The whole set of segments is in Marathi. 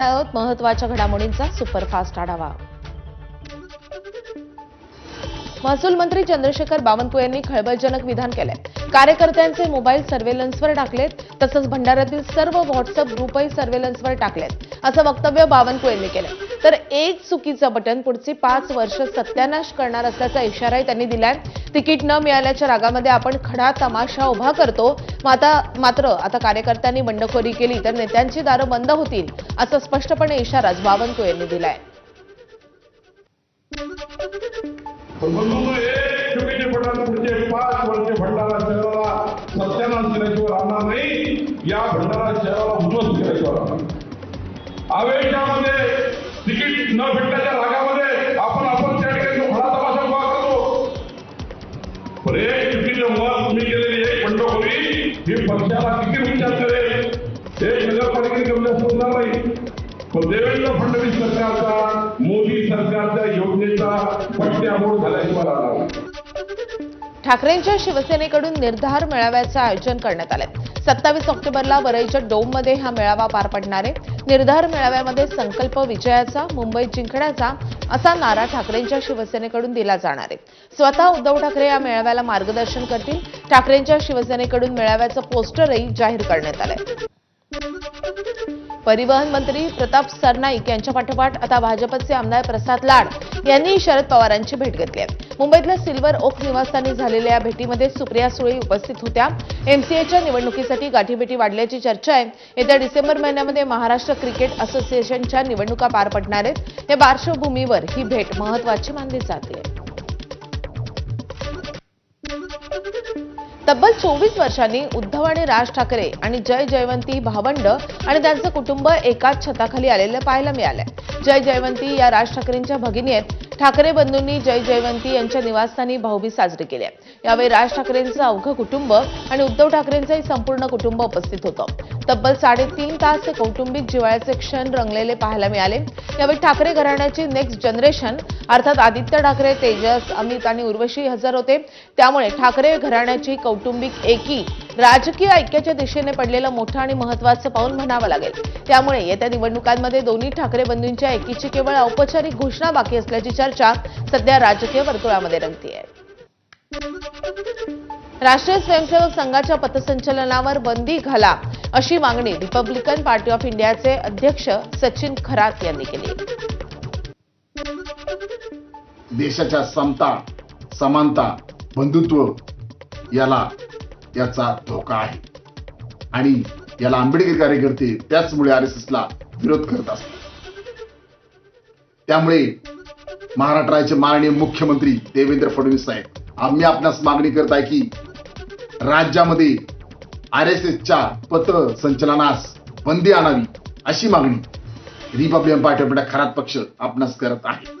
आहोत महत्त्वाच्या घडामोडींचा सुपरफास्ट आढावा. महसूल मंत्री चंद्रशेखर बावनकुळे यांनी खळबळजनक विधान केलंय. कार्यकर्त्यांचे मोबाईल सर्व्हेलन्सवर टाकलेत तसंच भंडाऱ्यातील सर्व व्हॉट्सअप ग्रुपही सर्व्हेलन्सवर टाकलेत असं वक्तव्य बावनकुळेंनी केलंय. तर एक चुकीचं बटन पुढची पाच वर्ष सत्यानाश करणार असल्याचा इशाराही त्यांनी दिलाय. तिकीट न मिळाल्याच्या रागामध्ये आपण खडा तमाशा उभा करतो. माता मात्र आता कार्यकर्त्यांनी बंडखोरी केली तर नेत्यांची दारं बंद होतील असं स्पष्टपणे इशाराच बावनकुळे यांनी दिलाय पाच वर्ष भंडारा सत्यानाश केल्याशिवाय राहणार नाही या भंडारा शहराला उद्ध्वस्त केल्याशिवाय राहणार नाही. आवेशामध्ये तिकीट न भेटण्याच्या रागामध्ये आपण आपण त्या ठिकाणी घोडा तपासा तमाशा उभा करतो. पण एक चुकीचं मत तुम्ही केलेली एक बंडखोरी ही पक्षाला किती विचार करेल एक नगरपालिकेने कमी सोडणार नाही. पण देवेंद्र फडणवीस सरकारचा मोदी सरकारच्या योजनेचा पट्ट्यामोड झाल्याशिवाय राहणार ठाकरेंच्या शिवसेनेकडून निर्धार मेळाव्याचं आयोजन करण्यात आलं सत्तावीस ऑक्टोबरला वरईच्या डोममध्ये हा मेळावा पार पडणार आहे. निर्धार मेळाव्यामध्ये संकल्प विजयाचा मुंबईत जिंकण्याचा असा नारा ठाकरेंच्या शिवसेनेकडून दिला जाणार आहे. स्वतः उद्धव ठाकरे या मेळाव्याला मार्गदर्शन करतील. ठाकरेंच्या शिवसेनेकडून मेळाव्याचं पोस्टरही जाहीर करण्यात आलंय. परिवहन मंत्री प्रताप सरनाईक यांच्या पाठोपाठ आता भाजपचे आमदार प्रसाद लाड यांनी शरद पवारांची भेट घेतली आहे. मुंबईतल्या सिल्वर ओक निवासस्थानी झालेल्या या भेटीमध्ये सुप्रिया सुळे उपस्थित होत्या. एमसीएच्या निवडणुकीसाठी गाठीभेटी वाढल्याची चर्चा आहे. येत्या डिसेंबर महिन्यामध्ये महाराष्ट्र क्रिकेट असोसिएशनच्या निवडणुका पार पडणार आहेत. या पार्श्वभूमीवर ही भेट महत्वाची मानली जाते. तब्बल चोवीस वर्षांनी उद्धव आणि राज ठाकरे आणि जय जयवंती भावंड आणि त्यांचं कुटुंब एकाच छताखाली आलेलं पाहायला मिळालंय. जय जयवंती या राज ठाकरेंच्या भगिनी आहेत. ठाकरे बंधूंनी जय जयवंती यांच्या निवासस्थानी भाऊबीज साजरी केली आहे. यावेळी राज ठाकरेंचं अवघं कुटुंब आणि उद्धव ठाकरेंचंही संपूर्ण कुटुंब उपस्थित होतं. तब्बल साडेतीन तास हे कौटुंबिक जिवाळ्याचे क्षण रंगलेले पाहायला मिळाले. यावेळी ठाकरे घराण्याची नेक्स्ट जनरेशन अर्थात आदित्य ठाकरे तेजस अमित आणि उर्वशी हजर होते. त्यामुळे ठाकरे घराण्याची कौटुंबिक एकी राजकीय ऐक्याच्या दिशेने पडलेलं मोठं आणि महत्वाचं पाऊल म्हणावं लागेल. त्यामुळे येत्या निवडणुकांमध्ये दोन्ही ठाकरे बंधूंच्या एकीची केवळ औपचारिक घोषणा बाकी असल्याची चर्चा सध्या राजकीय वर्तुळामध्ये रंगतीये. राष्ट्रीय स्वयंसेवक संघाच्या पथसंचलनावर बंदी घाला अशी मागणी रिपब्लिकन पार्टी ऑफ इंडियाचे अध्यक्ष सचिन खरात यांनी केली. देशाच्या समता समानता बंधुत्व याला याचा धोका आहे. आणि याला आंबेडकर कार्यकर्ते त्याचमुळे आर एस एसला विरोध करत असतात. त्यामुळे महाराष्ट्राचे माननीय मुख्यमंत्री देवेंद्र फडणवीस साहेब आम्ही आपणास मागणी करत आहे की राज्यामध्ये आर एस एसच्या पत्र संचलनास बंदी आणावी अशी मागणी रिपब्लिकन पार्टी खरात पक्ष आपणास करत आहे.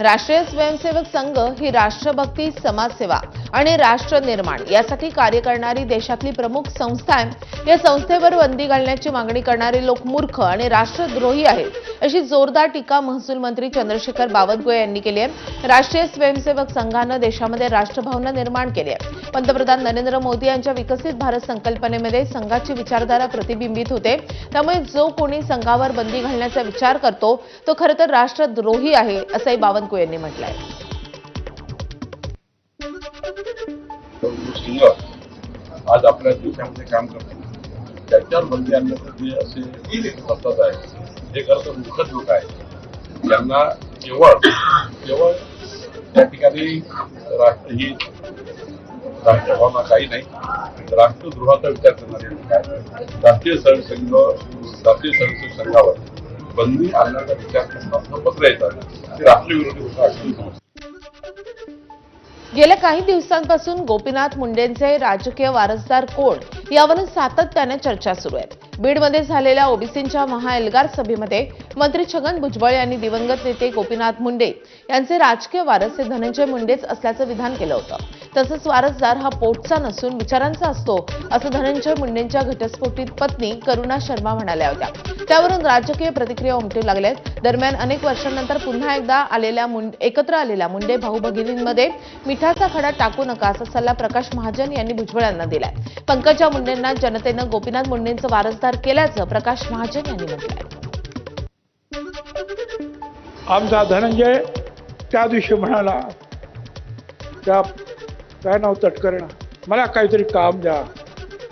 राष्ट्रीय स्वयंसेवक संघ ही राष्ट्रभक्ती समाजसेवा. आणि राष्ट्र निर्माण. यासाठी कार्य करणारी देशातली प्रमुख संस्था आहे. या संस्थेवर बंदी घालण्याची मागणी करणारे लोक मूर्ख आणि राष्ट्रद्रोही आहेत अशी जोरदार टीका महसूल मंत्री चंद्रशेखर बावनकुळे यांनी केली आहे. राष्ट्रीय स्वयंसेवक संघानं देशामध्ये राष्ट्रभावना निर्माण केली आहे. पंतप्रधान नरेंद्र मोदी यांच्या विकसित भारत संकल्पनेमध्ये संघाची विचारधारा प्रतिबिंबित होते. त्यामुळे जो कोणी संघावर बंदी घालण्याचा विचार करतो तो खरं तर राष्ट्रद्रोही आहे असंही बावनकुळे यांनी म्हटलंय. सिंगर आज आपल्या देशामध्ये काम करतो. त्याच्यावर म्हणजे बंदी आणण्याचं जे असे पद्धत आहे हे खरं तर दुःखद लोक आहे यांना केवळ केवळ त्या ठिकाणी राष्ट्रहित राष्ट्रभावना काही नाही राष्ट्रद्रोहाचा विचार करणारे लोक आहेत. राष्ट्रीय स्वयंसंघ राष्ट्रीय स्वयंसेवक संघावर बंदी आणण्याचा विचार करण्याचं पत्र येतात ते राष्ट्रविरोधी होतं अशी समजते गेल्या काही दिवसांपासून गोपीनाथ मुंडेंचे राजकीय वारसदार कोण यावरून सातत्याने चर्चा सुरू आहे. बीडमध्ये झालेल्या ओबीसींच्या महाएल्गार सभेमध्ये मंत्री छगन भुजबळ यांनी दिवंगत नेते गोपीनाथ मुंडे यांचे राजकीय वारस हे धनंजय मुंडेच असल्याचं विधान केलं होतं. तसंच वारसदार हा पोटचा नसून विचारांचा असतो असं धनंजय मुंडेंच्या घटस्फोटीत पत्नी करुणा शर्मा म्हणाल्या होत्या. त्यावरून राजकीय प्रतिक्रिया उमटू लागल्यात. दरम्यान अनेक वर्षांनंतर पुन्हा एकदा आलेल्या मुंड एकत्र आलेल्या मुंडे भाऊ भगिनींमध्ये मिठाचा खडा टाकू नका असा सल्ला प्रकाश महाजन यांनी भुजबळांना दिलाय. पंकजा मुंडेंना जनतेनं गोपीनाथ मुंडेंचं वारसदार केल्याचं प्रकाश महाजन यांनी म्हटलंय. आमचा धनंजय त्या दिवशी म्हणाला त्या काय नाव तटकरणं मला काहीतरी काम द्या.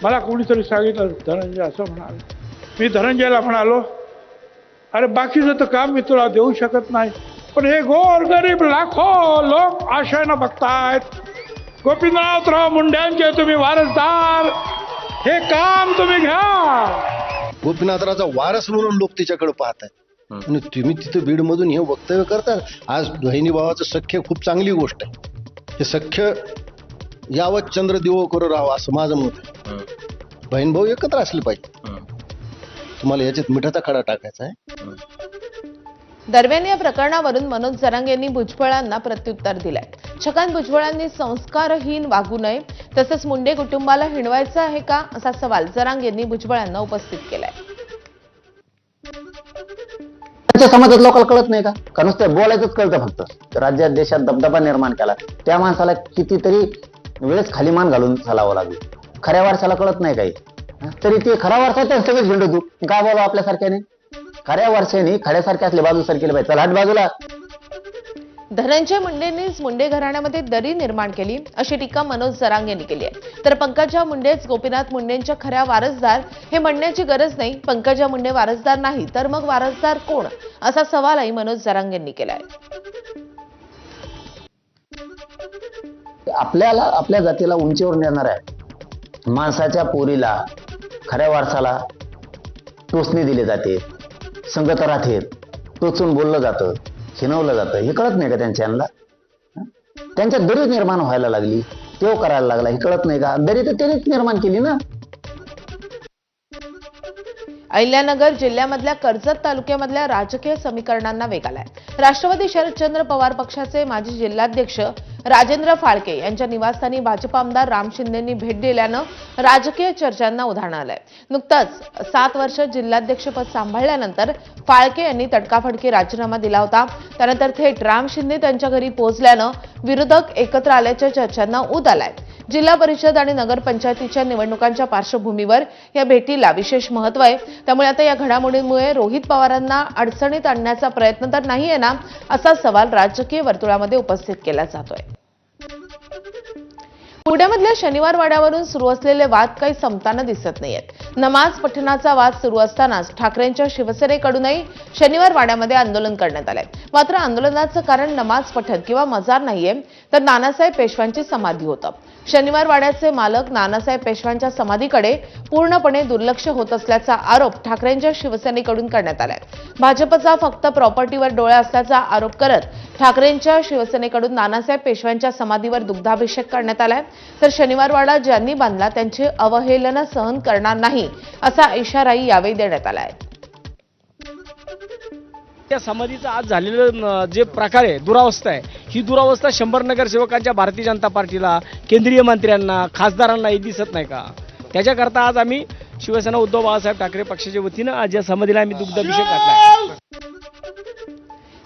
मला कोणीतरी सांगितलं धनंजय असं म्हणाल. मी धनंजयला म्हणालो अरे बाकीचं तर काम मी तुला देऊ शकत नाही पण हे गोर गरीब लाखो लोक आशयानं बघतायत. गोपीनाथराव मुंड्यांचे तुम्ही वारसदार हे काम तुम्ही घ्या. गोपीनाथरावचा वारस म्हणून लोक तिच्याकडे पाहत आहेत आणि तुम्ही तिथं बीडमधून हे वक्तव्य करता आज बहिणी भावाचं सख्य खूप चांगली गोष्ट आहे. हे सख्य यावत चंद्र दिवो करू राहावं असं माझं मत आहे. बहीण भाऊ एकत्र असले पाहिजे. तुम्हाला याच्यात मिठाचा खडा टाकायचा आहे? दरम्यान या प्रकरणावरून मनोज जरांग यांनी भुजबळांना प्रत्युत्तर दिलंय. छगन भुजबळांनी संस्कारहीन वागू नये तसंच मुंडे कुटुंबाला हिणवायचं आहे का असा सवाल जरांग यांनी भुजबळांना उपस्थित केलाय. त्यांच्या समाजात लोकांना कळत नाही का? का नुसतं बोलायचंच कळतं फक्त. राज्यात देशात दबदबा निर्माण केला. त्या माणसाला कितीतरी वेळेस खाली मान घालून चालावं लागलं. खऱ्या वारसाला कळत नाही काही. तरी ते खरा वारसा त्या त्याला झेंडू तू. का बाबा आपल्यासारख्याने? खऱ्या वारशाने खऱ्यासारखे असले बाजू केले पाहिजे. चला हट बाजूला. धनंजय मुंडेंनीच मुंडे घराण्यामध्ये दरी निर्माण केली अशी टीका मनोज जरांग यांनी केली आहे. तर पंकजा मुंडेच गोपीनाथ मुंडेंच्या खऱ्या वारसदार हे म्हणण्याची गरज नाही पंकजा मुंडे वारसदार नाही तर मग वारसदार कोण? असा सवालही मनोज जरांग यांनी केलाय. आपल्याला आपल्या जातीला उंचीवर नेणार आहे माणसाच्या पोरीला खऱ्या वारसाला टोचणी दिली जाते संगत राहते टोचून बोललं जातं. खिनवलं जातं. हे कळत नाही का त्यांच्यांना त्यांच्या त्यांच्यात निर्माण व्हायला लागली. तो करायला लागला. हे कळत नाही का? दरी तर त्यांनीच निर्माण केली ना? अहिल्यानगर जिल्ह्यामधल्या कर्जत तालुक्यामधल्या राजकीय समीकरणांना वेग आलाय. राष्ट्रवादी शरदचंद्र पवार पक्षाचे माजी जिल्हाध्यक्ष राजेंद्र फाळके यांच्या निवासस्थानी भाजप आमदार राम शिंदेंनी भेट दिल्यानं राजकीय चर्चांना उधाण आलंय. नुकतंच सात वर्ष जिल्हाध्यक्षपद सांभाळल्यानंतर फाळके यांनी तडकाफडकी राजीनामा दिला होता. त्यानंतर थेट राम शिंदे त्यांच्या घरी पोहोचल्यानं विरोधक एकत्र आल्याच्या चर्चांना उद आलाय. जिल्हा परिषद आणि नगरपंचायतीच्या निवडणुकांच्या पार्श्वभूमीवर या भेटीला विशेष महत्त्व आहे. त्यामुळे आता या घडामोडींमुळे रोहित पवारांना अडचणीत आणण्याचा प्रयत्न तर नाहीये ना असा सवाल राजकीय वर्तुळामध्ये उपस्थित केला जातोय. पुण्यामधल्या शनिवार वाड्यावरून सुरू असलेले वाद काही संपताना दिसत नाहीयेत. नमाज पठणाचा वाद सुरू असतानाच ठाकरेंच्या शिवसेनेकडूनही शनिवार वाड्यामध्ये आंदोलन करण्यात आलंय. मात्र आंदोलनाचं कारण नमाज पठण किंवा मजार नाहीये तर नानासाहेब पेशव्यांची समाधी होतं. शनिवार वाड्याचे मालक नानासाहेब पेशव्यांच्या समाधीकडे पूर्णपणे दुर्लक्ष होत असल्याचा आरोप ठाकरेंच्या शिवसेनेकडून करण्यात आलाय. भाजपचा फक्त प्रॉपर्टीवर डोळा असल्याचा आरोप करत ठाकरेंच्या शिवसेनेकडून नानासाहेब पेशव्यांच्या समाधीवर दुग्धाभिषेक करण्यात आलाय. तर शनिवारवाडा ज्यांनी बांधला त्यांची अवहेलना सहन करणार नाही असा इशाराही यावेळी देण्यात आलाय. त्या समाधीचा आज झालेलं जे प्रकार आहे दुरावस्था आहे ही दुरावस्था शंभर नगरसेवकांच्या भारतीय जनता पार्टीला केंद्रीय मंत्र्यांना खासदारांनाही दिसत नाही का? त्याच्याकरता आज आम्ही शिवसेना उद्धव बाळासाहेब ठाकरे पक्षाच्या वतीनं आज या समाधीला आम्ही दुग्धाभिषेक घातला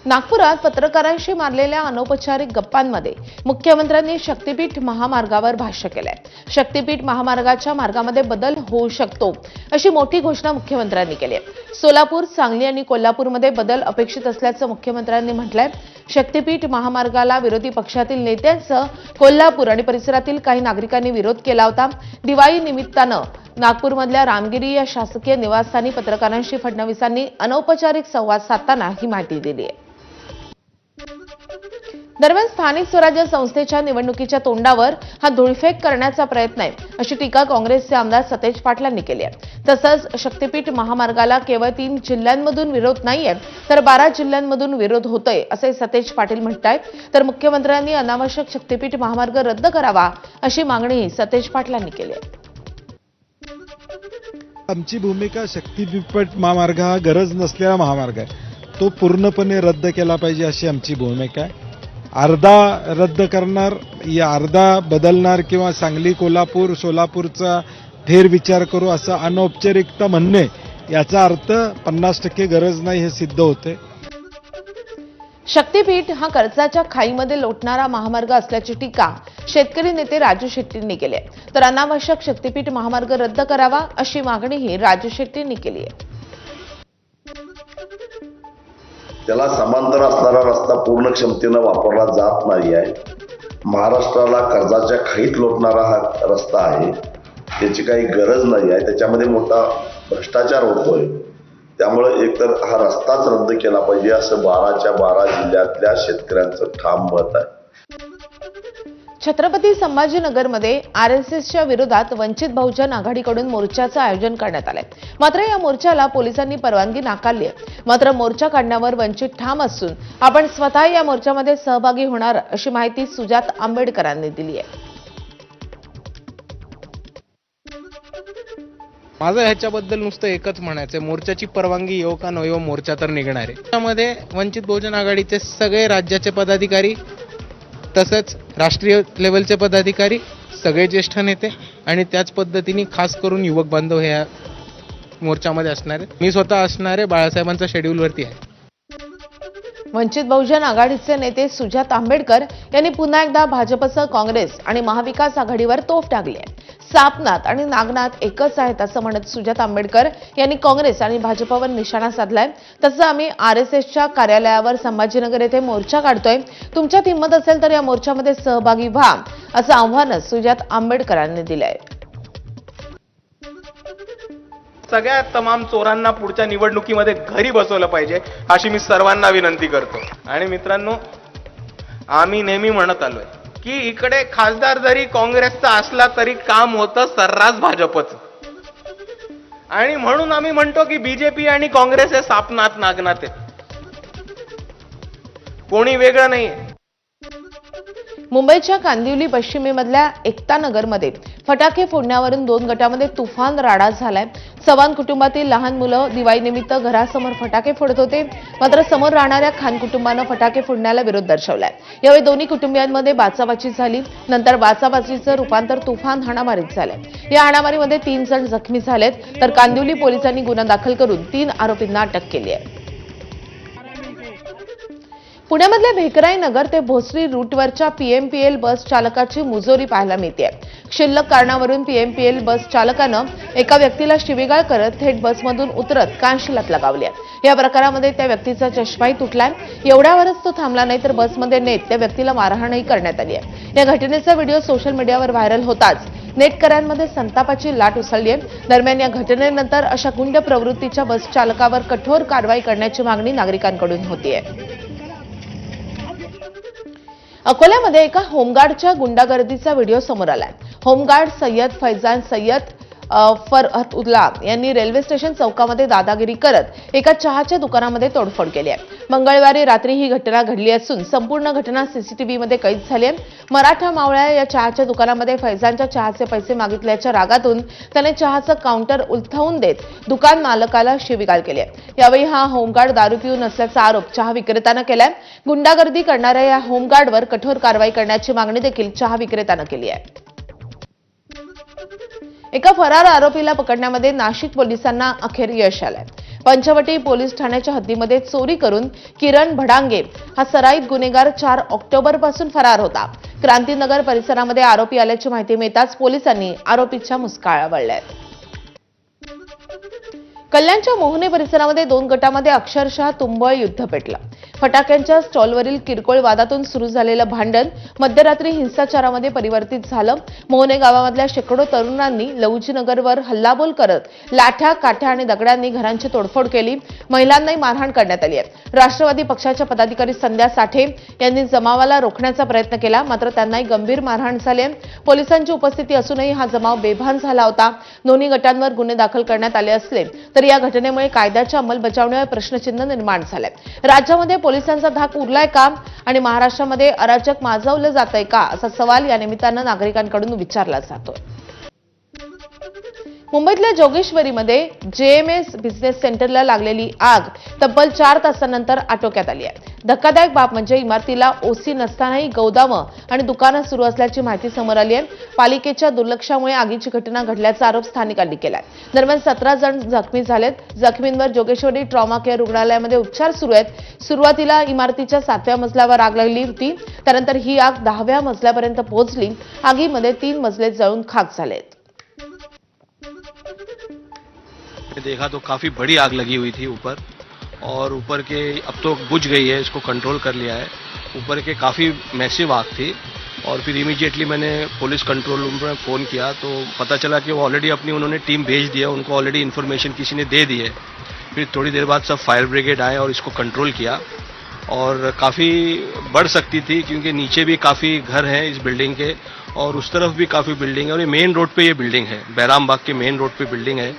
नागपुरात पत्रकारांशी मारलेल्या अनौपचारिक गप्पांमध्ये मुख्यमंत्र्यांनी शक्तीपीठ महामार्गावर भाष्य केलंय. शक्तीपीठ महामार्गाच्या मार्गामध्ये बदल होऊ शकतो अशी मोठी घोषणा मुख्यमंत्र्यांनी केली आहे. सोलापूर सांगली आणि कोल्हापूरमध्ये बदल अपेक्षित असल्याचं मुख्यमंत्र्यांनी म्हटलंय. शक्तीपीठ महामार्गाला विरोधी पक्षातील नेत्यांसह कोल्हापूर आणि परिसरातील काही नागरिकांनी विरोध केला होता. दिवाळी निमित्तानं नागपूरमधल्या रामगिरी या शासकीय निवासस्थानी पत्रकारांशी फडणवीसांनी अनौपचारिक संवाद साधताना ही माहिती दिली आहे. दरम्यान स्थानिक स्वराज्य संस्थेच्या निवडणुकीच्या तोंडावर हा धुळफेक करण्याचा प्रयत्न आहे अशी टीका काँग्रेसचे आमदार सतेज पाटलांनी केली आहे. तसंच शक्तीपीठ महामार्गाला केवळ तीन जिल्ह्यांमधून विरोध नाहीये तर बारा जिल्ह्यांमधून विरोध होतोय असे सतेज पाटील म्हणतायत. तर मुख्यमंत्र्यांनी अनावश्यक शक्तीपीठ महामार्ग रद्द करावा अशी मागणीही सतेज पाटलांनी केली आहे. आमची भूमिका शक्तीपीठ महामार्ग हा गरज नसलेला महामार्ग आहे. तो पूर्णपणे रद्द केला पाहिजे अशी आमची भूमिका आहे. अर्धा रद्द करणार या अर्धा बदलणार किंवा सांगली कोल्हापूर सोलापूरचा फेरविचार करू असं अनौपचारिकता म्हणणे याचा अर्थ पन्नास टक्के गरज नाही हे सिद्ध होते. शक्तीपीठ हा कर्जाच्या खाईमध्ये लोटणारा महामार्ग असल्याची टीका शेतकरी नेते राजू शेट्टींनी केली आहे. तर अनावश्यक शक्तीपीठ महामार्ग रद्द करावा अशी मागणीही राजू शेट्टींनी केली आहे. त्याला समांतर असणारा रस्ता पूर्ण क्षमतेनं वापरला जात नाही आहे. महाराष्ट्राला कर्जाच्या खाईत लोटणारा हा रस्ता आहे. त्याची काही गरज नाही आहे. त्याच्यामध्ये मोठा भ्रष्टाचार होतोय. त्यामुळे एकतर हा रस्ताच रद्द केला पाहिजे असं बाराच्या बारा जिल्ह्यातल्या शेतकऱ्यांचं ठाम मत आहे. छत्रपती संभाजीनगरमध्ये आर एस एसच्या विरोधात वंचित बहुजन आघाडीकडून मोर्चाचं आयोजन करण्यात आलंय. मात्र या मोर्चाला पोलिसांनी परवानगी नाकारली आहे. मात्र मोर्चा काढण्यावर वंचित ठाम असून आपण स्वतः या मोर्चामध्ये सहभागी होणार अशी माहिती सुजात आंबेडकरांनी दिली आहे. माझं ह्याच्याबद्दल नुसतं एकच म्हणायचं मोर्चाची परवानगी येऊ का न येऊ हो, मोर्चा तर निघणार आहे. त्यामध्ये वंचित बहुजन आघाडीचे सगळे राज्याचे पदाधिकारी तसंच राष्ट्रीय लेवलचे पदाधिकारी सगळे ज्येष्ठ नेते आणि त्याच पद्धतीने खास करून युवक बांधव ह्या मोर्चामध्ये असणारे. मी स्वतः असणारे आहे बाळासाहेबांच्या शेड्यूलवरती आहे. वंचित बहुजन आघाडीचे नेते सुजात आंबेडकर यांनी पुन्हा एकदा भाजपसह काँग्रेस आणि महाविकास आघाडीवर तोफ टाकली आहे. सापनाथ आणि नागनाथ एकच आहेत असं म्हणत सुजात आंबेडकर यांनी काँग्रेस आणि भाजपवर निशाणा साधलाय. तसं आम्ही आर एस एसच्या कार्यालयावर संभाजीनगर येथे मोर्चा काढतोय. तुमच्यात हिंमत असेल तर या मोर्चामध्ये सहभागी व्हा असं आव्हानच सुजात आंबेडकरांनी दिलं आहे सगळ्या तमाम चोरांना पुढच्या निवडणुकीमध्ये घरी बसवलं पाहिजे अशी मी सर्वांना विनंती करतो. आणि मित्रांनो आम्ही नेहमी म्हणत आलोय की इकडे खासदार जरी काँग्रेसचा असला तरी काम होतं सर्रास भाजपच. आणि म्हणून आम्ही म्हणतो की बीजेपी आणि काँग्रेस हे सापनात नागनात आहेत. कोणी वेगळं नाही मुंबईच्या कांदिवली पश्चिमेमधल्या एकतानगरमध्ये फटाके फोडण्यावरून दोन गटामध्ये तुफान राडा झालाय. चव्हाण कुटुंबातील लहान मुलं दिवाळीनिमित्त घरासमोर फटाके फोडत होते. मात्र समोर राहणाऱ्या खान कुटुंबानं फटाके फोडण्याला विरोध दर्शवलाय. यावेळी दोन्ही कुटुंबियांमध्ये बाचाबाची झाली. नंतर बाचाबाचीचं रूपांतर तुफान हाणामारीत झालंय. या हाणामारीमध्ये तीन जण जखमी झालेत तर कांदिवली पोलिसांनी गुन्हा दाखल करून तीन आरोपींना अटक केली आहे. पुण्यामधल्या भेकराई नगर ते भोसरी रूटवरच्या पीएमपीएल बस चालकाची मुजोरी पाहायला मिळते. क्षुल्लक कारणावरून पीएमपीएल बस चालकानं एका व्यक्तीला शिवीगाळ करत थेट बसमधून उतरत कानशिलात लगावली या प्रकारामध्ये त्या व्यक्तीचा चष्माही तुटलाय एवढ्यावरच तो थांबला नाही तर बसमध्ये नेत त्या व्यक्तीला मारहाणही करण्यात आली आहे. या घटनेचा व्हिडिओ सोशल मीडियावर व्हायरल होताच. नेटकऱ्यांमध्ये संतापाची लाट उसळली आहे. दरम्यान या घटनेनंतर अशा गुंड प्रवृत्तीच्या बस चालकावर कठोर कारवाई करण्याची मागणी नागरिकांकडून होती आहे अकोल्यामध्ये एका होमगार्डच्या गुंडागर्दीचा व्हिडिओ समोर आलाय. होमगार्ड सय्यद फैजान सय्यद फरहत फरहतउल्ला यांनी रेल्वे स्टेशन चौकामध्ये दादागिरी करत एका चहाच्या दुकानामध्ये तोडफोड केली आहे. मंगळवारी रात्री ही घटना घडली असून संपूर्ण घटना सीसीटीव्हीमध्ये कैद झाली आहे. मराठा मावळ्या या चहाच्या दुकानामध्ये फैजानच्या चहाचे पैसे मागितल्याच्या रागातून त्याने चहाचं काउंटर उलथवून देत दुकान मालकाला शिविगाळ केली आहे. यावेळी हा होमगार्ड दारू पिऊन असल्याचा आरोप चहा विक्रेत्यानं केलाय. गुंडागर्दी करणाऱ्या या होमगार्डवर कठोर कारवाई करण्याची मागणी देखील चहा विक्रेत्यानं केली आहे. एका फरार आरोपीला पकडण्यामध्ये नाशिक पोलिसांना अखेर यश आलंय. पंचवटी पोलीस ठाण्याच्या हद्दीमध्ये चोरी करून किरण भडांगे हा सराईत गुन्हेगार चार ऑक्टोबरपासून फरार होता. क्रांतीनगर परिसरामध्ये आरोपी आल्याची माहिती मिळताच पोलिसांनी आरोपीच्या मुसकाळा वळल्यात कल्याणच्या मोहने परिसरामध्ये दोन गटामध्ये अक्षरशः तुंबळ युद्ध पेटलं. फटाक्यांच्या स्टॉलवरील किरकोळ वादातून सुरू झालेलं भांडण मध्यरात्री हिंसाचारामध्ये परिवर्तित झालं. मोहने गावामधल्या शेकडो तरुणांनी लवजीनगरवर हल्लाबोल करत लाठ्या काठ्या आणि दगडांनी घरांची तोडफोड केली. महिलांनाही मारहाण करण्यात आली आहे. राष्ट्रवादी पक्षाच्या पदाधिकारी संध्या साठे यांनी जमावाला रोखण्याचा प्रयत्न केला मात्र त्यांनाही गंभीर मारहाण झाली पोलिसांची उपस्थिती असूनही हा जमाव बेभान झाला होता. दोन्ही गटांवर गुन्हे दाखल करण्यात आले असले तरी या घटनेमुळे कायद्याच्या अंमलबजावणीवर प्रश्नचिन्ह निर्माण झालंय राज्यामध्ये पोलिसांचा धाक उरलाय का? आणि महाराष्ट्रामध्ये अराजक माजवलं जातंय का? असा सवाल या निमित्तानं नागरिकांकडून विचारला जातोय. मुंबईतल्या जोगेश्वरीमध्ये जेएमएस बिझनेस सेंटरला लागलेली आग तब्बल चार तासानंतर आटोक्यात आली आहे. धक्कादायक बाब म्हणजे इमारतीला ओसी नसतानाही गोदामं आणि दुकानं सुरू असल्याची माहिती समोर आली आहे. पालिकेच्या दुर्लक्षामुळे आगीची घटना घडल्याचा आरोप स्थानिकांनी केलाय. दरम्यान सतरा जण जखमी झालेत. जखमींवर जोगेश्वरी ट्रॉमा केअर रुग्णालयामध्ये उपचार सुरू आहेत. सुरुवातीला इमारतीच्या सातव्या मजल्यावर आग लागली होती. त्यानंतर ही आग दहाव्या मजल्यापर्यंत पोहोचली. आगीमध्ये तीन मजले जळून खाक झालेत. देखा तो काफ़ी बड़ी आग लगी हुई थी ऊपर, और ऊपर के, अब तो बुझ गई है, इसको कंट्रोल कर लिया है। ऊपर के काफ़ी मैसिव आग थी, और फिर इमीडिएटली मैंने पुलिस कंट्रोल रूम में फ़ोन किया तो पता चला कि वो ऑलरेडी अपनी उन्होंने टीम भेज दिया, उनको ऑलरेडी इन्फॉर्मेशन किसी ने दे दी है। फिर थोड़ी देर बाद सब फायर ब्रिगेड आए और इसको कंट्रोल किया, और काफ़ी बढ़ सकती थी, क्योंकि नीचे भी काफ़ी घर हैं इस बिल्डिंग के, और उस तरफ़ भी काफ़ी बिल्डिंग है, और ये मेन रोड पे ये बिल्डिंग है बैराम बाग के मेन रोड पे बिल्डिंग है।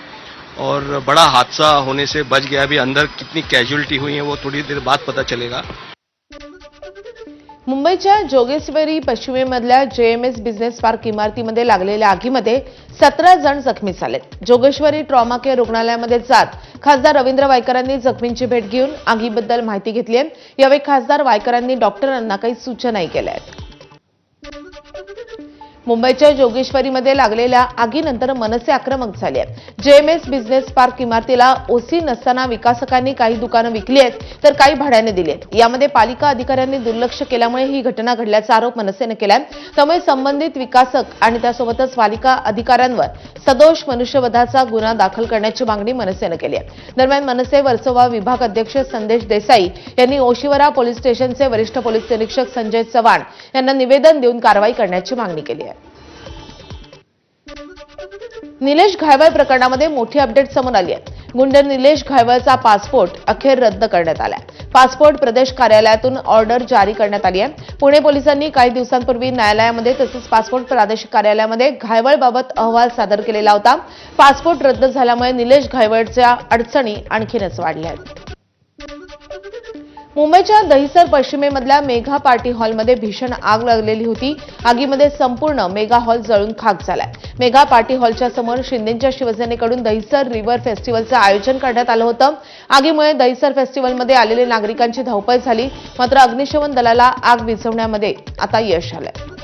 और बड़ा हादसा होने से बच गया। अभी अंदर कितनी कैजुअलिटी हुई है वो थोड़ी देर बाद पता चलेगा। मुंबईच्या जोगेश्वरी पश्चिमेमधल्या जेएमएस बिझनेस पार्क इमारतीमध्ये लागलेल्या आगीमध्ये सतरा जण जखमी झालेत. जोगेश्वरी ट्रॉमा केअर रुग्णालयामध्ये जात खासदार रवींद्र वायकरांनी जखमींची भेट घेऊन आगीबद्दल माहिती घेतली आहे. यावेळी खासदार वायकरांनी डॉक्टरांना काही सूचनाही केल्या आहेत. मुंबईच्या जोगेश्वरीमध्ये लागलेल्या आगीनंतर मनसे आक्रमक झाले जेएमएस बिझनेस पार्क इमारतीला ओसी नसताना विकासकांनी काही दुकानं विकली आहेत तर काही भाड्याने दिली आहेत. यामध्ये पालिका अधिकाऱ्यांनी दुर्लक्ष केल्यामुळे ही घटना घडल्याचा आरोप मनसेनं केलाय. त्यामुळे संबंधित विकासक आणि त्यासोबतच पालिका अधिकाऱ्यांवर सदोष मनुष्यवधाचा गुन्हा दाखल करण्याची मागणी मनसेनं केली आहे. दरम्यान मनसे वर्सोवा विभाग अध्यक्ष संदेश देसाई यांनी ओशिवरा पोलीस स्टेशनचे वरिष्ठ पोलीस निरीक्षक संजय चव्हाण यांना निवेदन देऊन कारवाई करण्याची मागणी केली आहे. निलेश घायवळ प्रकरणामध्ये मोठी अपडेट समोर आली आहे. गुंड निलेश घायवळचा पासपोर्ट अखेर रद्द करण्यात आलाय. पासपोर्ट प्रदेश कार्यालयातून ऑर्डर जारी करण्यात आली आहे. पुणे पोलिसांनी काही दिवसांपूर्वी न्यायालयामध्ये तसंच पासपोर्ट प्रादेशिक कार्यालयामध्ये घायवळबाबत अहवाल सादर केलेला होता. पासपोर्ट रद्द झाल्यामुळे निलेश घायवळच्या अडचणी आणखीनच वाढल्या आहेत. मुंबईच्या दहिसर पश्चिमेमधल्या मेघा पार्टी हॉलमध्ये भीषण आग लागलेली होती. आगीमध्ये संपूर्ण मेगा हॉल जळून खाक झालाय. मेगा पार्टी हॉलच्या समोर शिंदेच्या शिवसेनेकडून दहिसर रिव्हर फेस्टिवलचं आयोजन करण्यात आलं होतं. आगीमुळे दहिसर फेस्टिवलमध्ये आलेल्या नागरिकांची धावपळ झाली. मात्र अग्निशमन दलाला आग विझवण्यामध्ये आता यश आलंय.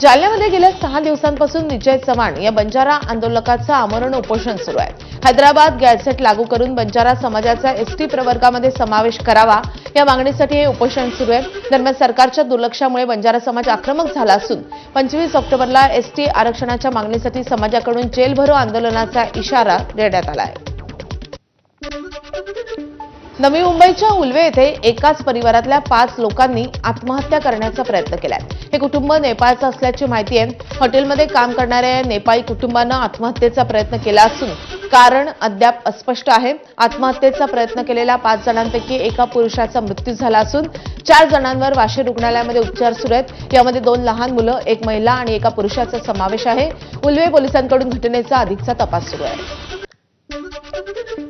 जालन्यामध्ये गेल्या सहा दिवसांपासून विजय चव्हाण या बंजारा आंदोलकाचं आमरण उपोषण सुरू आहे. हैदराबाद गॅझेट लागू करून बंजारा समाजाचा एसटी प्रवर्गामध्ये समावेश करावा या मागणीसाठी हे उपोषण सुरू आहे. दरम्यान सरकारच्या दुर्लक्षामुळे बंजारा समाज आक्रमक झाला असून पंचवीस ऑक्टोबरला एसटी आरक्षणाच्या मागणीसाठी समाजाकडून जेलभरो आंदोलनाचा इशारा देण्यात आला आहे. नवी मुंबईच्या उलवे येथे एकाच परिवारातल्या पाच लोकांनी आत्महत्या करण्याचा प्रयत्न केलाय. हे कुटुंब नेपाळचं असल्याची माहिती आहे. हॉटेलमध्ये काम करणाऱ्या या नेपाळी कुटुंबानं आत्महत्येचा प्रयत्न केला असून कारण अद्याप अस्पष्ट आहे. आत्महत्येचा प्रयत्न केलेल्या पाच जणांपैकी एका पुरुषाचा मृत्यू झाला असून चार जणांवर वाशी रुग्णालयामध्ये उपचार सुरू आहेत. यामध्ये दोन लहान मुलं एक महिला आणि एका पुरुषाचा समावेश आहे. उलवे पोलिसांकडून घटनेचा अधिकचा तपास सुरू आहे.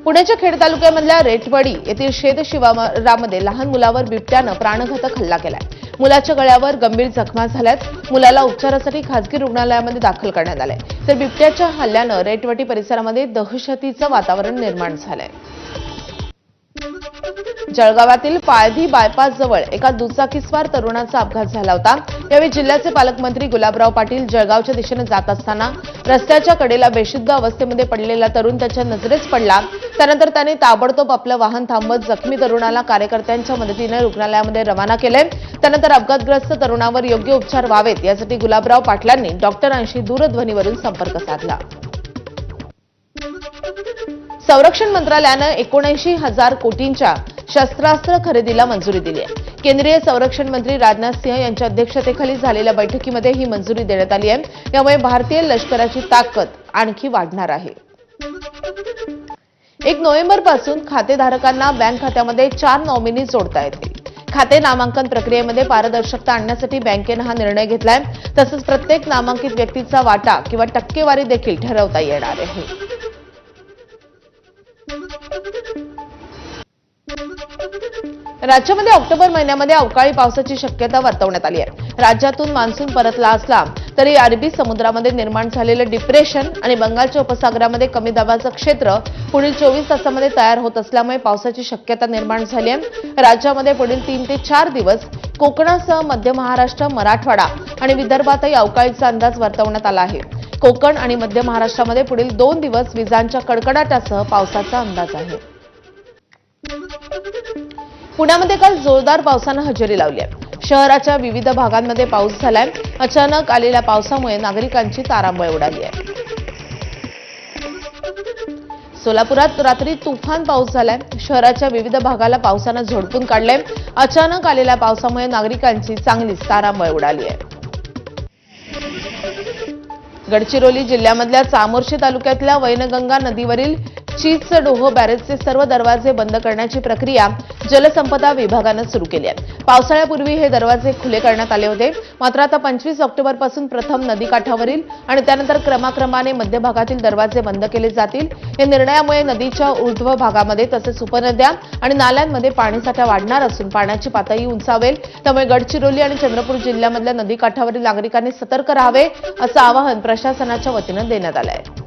पुण्याच्या खेड तालुक्यामधल्या रेटवडी येथील शेत शिवारामध्ये लहान मुलावर बिबट्यानं प्राणघातक हल्ला केलाय. मुलाच्या गळ्यावर गंभीर जखमा झाल्यात. मुलाला उपचारासाठी खासगी रुग्णालयामध्ये दाखल करण्यात आलंय. तर बिबट्याच्या हल्ल्यानं रेटवटी परिसरामध्ये दहशतीचं वातावरण निर्माण झालंय. जळगावातील पाळधी बायपास जवळ एका दुचाकीस्वार तरुणाचा अपघात झाला होता. यावेळी जिल्ह्याचे पालकमंत्री गुलाबराव पाटील जळगावच्या दिशेने जात असताना रस्त्याच्या कडेला बेशुद्ध अवस्थेमध्ये पडलेला तरुण त्याच्या नजरेस पडला. त्यानंतर त्याने ताबडतोब आपलं वाहन थांबवत जखमी तरुणाला कार्यकर्त्यांच्या मदतीने रुग्णालयामध्ये रवाना केले. त्यानंतर अपघातग्रस्त तरुणावर योग्य उपचार व्हावेत यासाठी गुलाबराव पाटलांनी डॉक्टरांशी दूरध्वनीवरून संपर्क साधला. संरक्षण मंत्रालयानं एकोणऐंशी हजार कोटींच्या शस्त्रास्त्र खरेदीला मंजुरी दिली आहे. केंद्रीय संरक्षण मंत्री राजनाथ सिंह यांच्या अध्यक्षतेखाली झालेल्या बैठकीमध्ये ही मंजुरी देण्यात आली आहे. यामुळे भारतीय लष्कराची ताकद आणखी वाढणार आहे. एक नोव्हेंबरपासून खातेधारकांना बँक खात्यामध्ये चार नॉमिनी जोडता येतील. खाते नामांकन प्रक्रियेमध्ये पारदर्शकता आणण्यासाठी बँकेनं हा निर्णय घेतलाय. तसंच प्रत्येक नामांकित व्यक्तीचा वाटा किंवा टक्केवारी देखील ठरवता येणार आहे. राज्यामध्ये ऑक्टोबर महिन्यामध्ये अवकाळी पावसाची शक्यता वर्तवण्यात आली आहे. राज्यातून मान्सून परतला असला तरी अरबी समुद्रामध्ये निर्माण झालेलं डिप्रेशन आणि बंगालच्या उपसागरामध्ये कमी दाबाचं क्षेत्र पुढील चोवीस तासामध्ये तयार होत असल्यामुळे पावसाची शक्यता निर्माण झाली आहे. राज्यामध्ये पुढील तीन ते चार दिवस कोकणासह मध्य महाराष्ट्र मराठवाडा आणि विदर्भातही अवकाळीचा अंदाज वर्तवण्यात आला आहे. कोकण आणि मध्य महाराष्ट्रामध्ये पुढील दोन दिवस विजांच्या कडकडाटासह पावसाचा अंदाज आहे. पुण्यामध्ये काल जोरदार पावसानं हजेरी लावली आहे. शहराच्या विविध भागांमध्ये पाऊस झालाय. अचानक आलेल्या पावसामुळे नागरिकांची तारांबळ उडाली आहे. सोलापुरात रात्री तुफान पाऊस झालाय. शहराच्या विविध भागाला पावसानं झोडपून काढलंय. अचानक आलेल्या पावसामुळे नागरिकांची चांगलीच तारांबळ उडाली आहे. गडचिरोली जिल्ह्यामधल्या चामोर्शी तालुक्यातल्या वैनगंगा नदीवरील चीचडोह बॅरेजचे सर्व दरवाजे बंद करण्याची प्रक्रिया जलसंपदा विभागानं सुरू केली आहे. पावसाळ्यापूर्वी हे दरवाजे खुले करण्यात आले होते. मात्र आता पंचवीस ऑक्टोबरपासून प्रथम नदीकाठावरील आणि त्यानंतर क्रमाक्रमाने मध्य भागातील दरवाजे बंद केले जातील. या निर्णयामुळे नदीच्या ऊर्ध्व भागामध्ये तसेच उपनद्या आणि नाल्यांमध्ये पाणीसाठा वाढणार असून पाण्याची पातळी उंचावेल. त्यामुळे गडचिरोली आणि चंद्रपूर जिल्ह्यामधल्या नदीकाठावरील नागरिकांनी सतर्क राहावे असं आवाहन प्रशासनाच्या वतीनं देण्यात आलं आहे.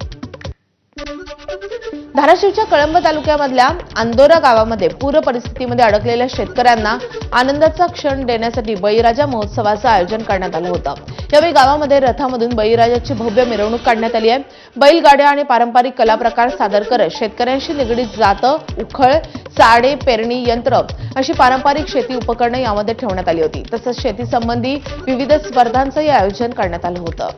धाराशिवच्या कळंब तालुक्यामधल्या अंदोरा गावामध्ये पूर परिस्थितीमध्ये अडकलेल्या शेतकऱ्यांना आनंदाचा क्षण देण्यासाठी बळीराजा महोत्सवाचं आयोजन करण्यात आलं होतं. यावेळी गावामध्ये रथामधून बळीराजाची भव्य मिरवणूक काढण्यात आली आहे. बैलगाड्या आणि पारंपरिक कलाप्रकार सादर करत शेतकऱ्यांशी निगडीत जातं उखळ चाडे पेरणी यंत्र अशी पारंपरिक शेती उपकरणं यामध्ये ठेवण्यात आली होती. तसंच शेतीसंबंधी विविध स्पर्धांचंही आयोजन करण्यात आलं होतं.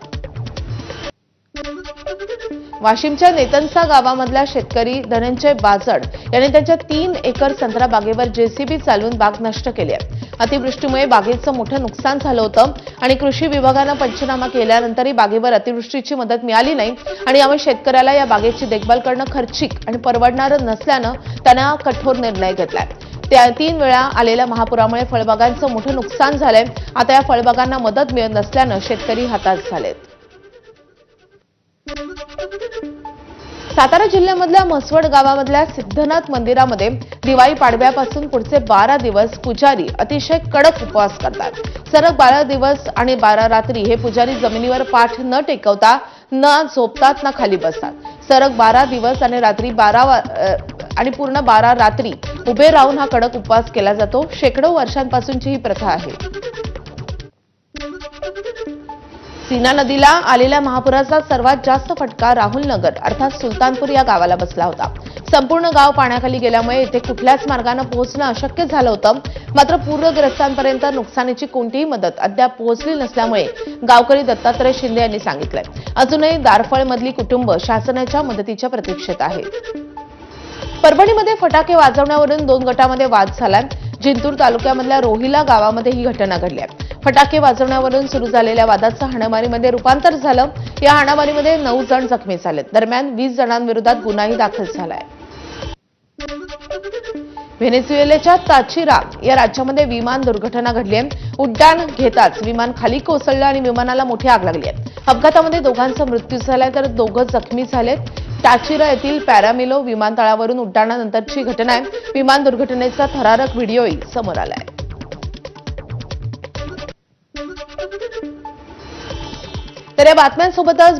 वाशिमच्या नेतनसा गावामधला शेतकरी धनंजय बाजड यांनी त्यांच्या तीन एकर संत्रा बागेवर जेसीबी चालवून बाग नष्ट केली आहे. अतिवृष्टीमुळे बागेचं मोठं नुकसान झालं होतं आणि कृषी विभागानं पंचनामा केल्यानंतरही बागेवर अतिवृष्टीची मदत मिळाली नाही आणि यामुळे शेतकऱ्याला या बागेची देखभाल करणं खर्चिक आणि परवडणारं नसल्यानं त्यांना कठोर निर्णय घेतलाय. त्या तीन वेळा आलेल्या महापुरामुळे फळबागांचं मोठं नुकसान झालंय. आता या फळबागांना मदत मिळत नसल्यानं शेतकरी हातात झालेत. सातारा जिल्ह्यामधल्या म्हसवड गावामधल्या सिद्धनाथ मंदिरामध्ये दिवाळी पाडव्यापासून पुढचे बारा दिवस पुजारी अतिशय कडक उपवास करतात. सलग बारा दिवस आणि बारा रात्री हे पुजारी जमिनीवर पाठ न टेकवता न झोपतात ना खाली बसतात. सरग बारा दिवस आणि रात्री बारा आणि पूर्ण बारा रात्री उभे राहून हा कडक उपवास केला जातो. शेकडो वर्षांपासूनची ही प्रथा आहे. सीना नदीला आलेल्या महापुराचा सर्वात जास्त फटका राहुल नगर अर्थात सुलतानपूर या गावाला बसला होता. संपूर्ण गाव पाण्याखाली गेल्यामुळे इथे कुठल्याच मार्गाने पोहोचणं अशक्य झालं होतं. मात्र पूरग्रस्तांपर्यंत नुकसानीची कोणतीही मदत अद्याप पोहोचली नसल्यामुळे गावकरी दत्तात्रय शिंदे यांनी सांगितलंय. अजूनही दारफळमधली कुटुंब शासनाच्या मदतीच्या प्रतीक्षेत आहेत परभणीमध्ये फटाके वाजवण्यावरून दोन गटामध्ये वाद झालाय. जिंतूर तालुक्यामधल्या रोहिला गावामध्ये ही घटना घडली आहे. फटाके वाजवण्यावरून सुरू झालेल्या वादाचं हाणामारीमध्ये रूपांतर झालं. या हाणामारीमध्ये नऊ जण जखमी झालेत. दरम्यान वीस जणांविरोधात गुन्हाही दाखल झालाय. व्हेनेझुएलाच्या ताचिरा या राज्यामध्ये विमान दुर्घटना घडली आहे. उड्डाण घेताच विमान खाली कोसळलं आणि विमानाला मोठी आग लागली आहे. अपघातामध्ये दोघांचा मृत्यू झालाय तर दोघं जखमी झालेत. टाचिरा येथील पॅरामिलो विमानतळावरून उड्डाणानंतरची घटना आहे. विमान दुर्घटनेचा थरारक व्हिडिओही समोर आलाय. तर या बातम्यांसोबतच बुलेटिन